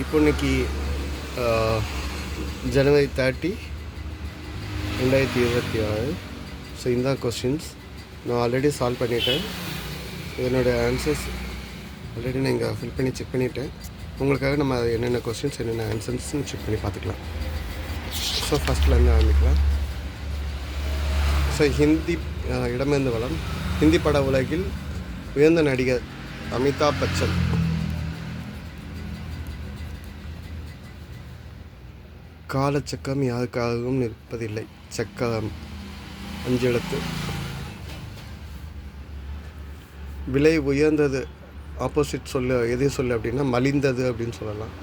இப்போ இன்னைக்கு ஜனவரி தேர்ட்டி ரெண்டாயிரத்தி இருபத்தி ஆறு. ஸோ இந்த கொஸ்டின்ஸ் நான் ஆல்ரெடி சால்வ் பண்ணிட்டேன். இதனுடைய ஆன்சர்ஸ் ஆல்ரெடி நான் இங்கே ஃபில் பண்ணி செக் பண்ணிவிட்டேன் உங்களுக்காக நம்ம என்னென்ன கொஸ்டின்ஸ் என்னென்ன ஆன்சர்ஸ்னு செக் பண்ணி பார்த்துக்கலாம். ஸோ ஃபஸ்ட்லேருந்து ஆரம்பிக்கலாம். ஸோ ஹிந்தி இடமிருந்து வளம். ஹிந்தி பட உலகில் உயர்ந்த நடிகர் அமிதாப் பச்சன். காலச்சக்கரம் யாருக்காகவும் நிற்பதில்லை. சக்கரம். அஞ்செழுத்து விலை உயர்ந்தது. ஆப்போசிட் சொல்லு எதை சொல்லு அப்படின்னா மலிந்தது அப்படின்னு சொல்லலாம்.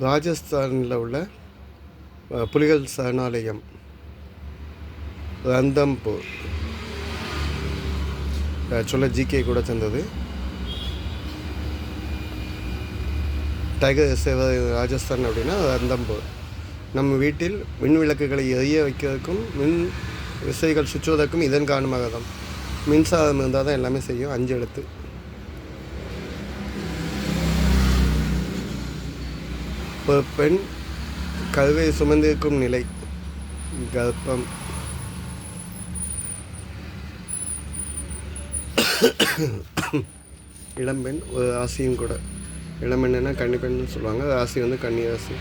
ராஜஸ்தானில் உள்ள புலிகள் சரணாலயம். ரந்தம்பூர். சொல்ல ஜிகே கூட சேர்ந்தது. டைகர் சேவை ராஜஸ்தான் அப்படின்னா ரந்தம்பூர் நம்ம வீட்டில் மின் விளக்குகளை எரிய வைக்கிறதுக்கும் மின் விசைகள் சுற்றுவதற்கும் இதன் காரணமாக தான். மின்சாரம் இருந்தால் தான் எல்லாமே செய்யும். அஞ்சு எழுத்து. ஒரு பெண் கருவை சுமந்திருக்கும் நிலை. கர்ப்பம். இளம்பெண் ஒரு ஆசையும் கூட. இளம்பெண்ணுன்னா கன்னிப்பெண்னு சொல்லுவாங்க. ராசி வந்து கன்னி ராசி.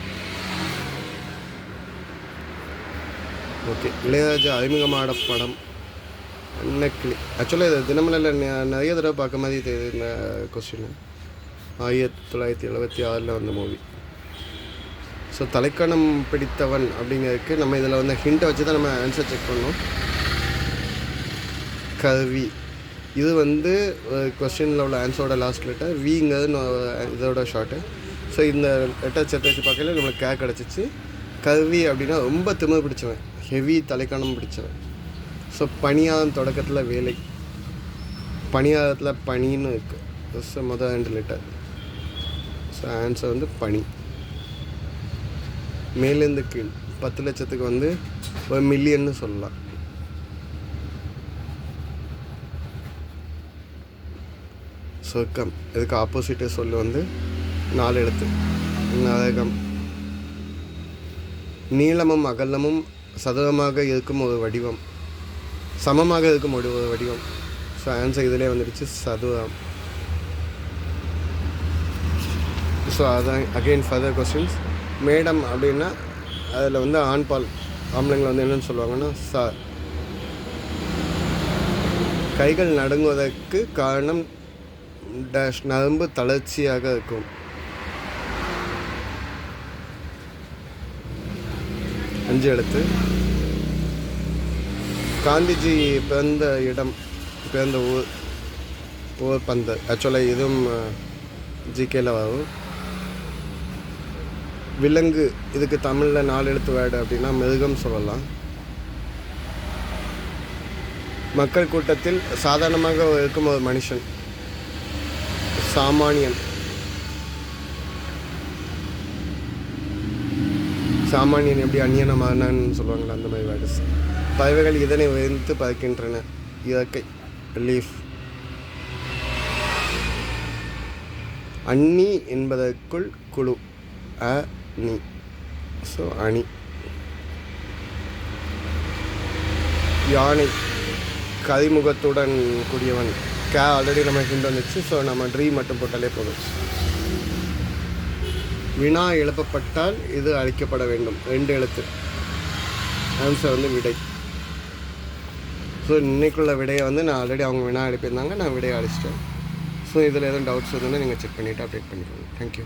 ஓகே. இளையராஜா அறிமுகமாட படம். நெக்லி ஆக்சுவலாக இது தினமலையில் நிறைய தடவை பார்க்க மாதிரி தெரியுது இந்த கொஸ்டின் ஆயிரத்தி தொள்ளாயிரத்தி எழுபத்தி ஆறில் வந்த மூவி ஸோ தலைக்கணம் பிடித்தவன் அப்படிங்கிறதுக்கு நம்ம இதில் வந்து ஹிண்ட்டை வச்சு தான் நம்ம ஆன்சர் செக் பண்ணோம். கல்வி இது வந்து கொஸ்டினில் உள்ள ஆன்சரோட லாஸ்ட் லெட்டர் விங்கிறது இதோட ஷார்ட்டு ஸோ இந்த லெட்டர் செட் வச்சு பார்க்கல நம்மளுக்கு கே கிடச்சிச்சு கவி அப்படின்னா ரொம்ப திமிர் பிடிச்சவன். ஹெவி தலைக்கணம் பிடிச்சவன். ஸோ பணியாதம் தொடக்கத்தில் வேலை. பணியாதத்தில் பனின்னு இருக்குது ஸோ மொதல் ரெண்டு லெட்டர் ஸோ ஆன்சர் வந்து பனி. மேலேருந்து கீழ். பத்து லட்சத்துக்கு வந்து ஒரு மில்லியன்னு சொல்லலாம். சொர்க்கம். இதுக்கு ஆப்போசிட்டு சொல்லு வந்து நாலு எழுத்து. நரகம் நீளமும் அகலமும் சதுரமாக இருக்கும் ஒரு வடிவம். சமமாக இருக்கும் ஒரு ஒரு வடிவம். ஸோ ஆன்சர் இதிலே வந்துடுச்சு சதுரம். ஸோ அதான் அகெயின் ஃபர்தர் கொஸ்டின்ஸ் மேடம் அப்படின்னா அதில் வந்து ஆண்பால் ஆம்பளைங்களை வந்து என்னென்னு சொல்லுவாங்கன்னா சார் கைகள் நடுங்குவதற்கு காரணம் டேஷ் நரம்பு தளர்ச்சியாக இருக்கும். அஞ்சு எழுத்து. காந்திஜி பிறந்த இடம் பிறந்த ஊர் ஊர் பந்த. ஆக்சுவலாக இதுவும் ஜிகேல வரும். விலங்கு இதுக்கு தமிழில் நாலு எழுத்து வேர்டு அப்படின்னா மிருகம் சொல்லலாம். மக்கள் கூட்டத்தில் சாதாரணமாக இருக்கும் ஒரு மனுஷன். சாமானியன் சாமானியன் எப்படி அந்நியன மாறினான்னு சொல்லுவாங்களே அந்த மாதிரி வேர்ட்ஸ் பறவைகள் இதனை விரிந்து பறக்கின்றன. இயற்கை லீஃப் அன்னி என்பதற்குள் குழு. அ நீ. ஸோ அணி. யானை. கரிமுகத்துடன் கூடியவன். கே ஆல்ரெடி நம்ம ஹிண்ட் வந்துச்சு. ஸோ நம்ம ட்ரீ மட்டும் போட்டாலே போதும். வினா எழுப்பப்பட்டால் இது அழிக்கப்பட வேண்டும். ரெண்டு எழுத்து. ஆன்சர் வந்து விடை. ஸோ இன்னைக்குள்ள விடையை வந்து நான் ஆல்ரெடி அவங்க வினா எழுப்பியிருந்தாங்க நான் விடையை அழிச்சிட்டேன். ஸோ இதில் எதுவும் டவுட்ஸ் இருந்தால் நீங்கள் செக் பண்ணிவிட்டு அப்டேட் பண்ணிக்கோங்க. தேங்க்யூ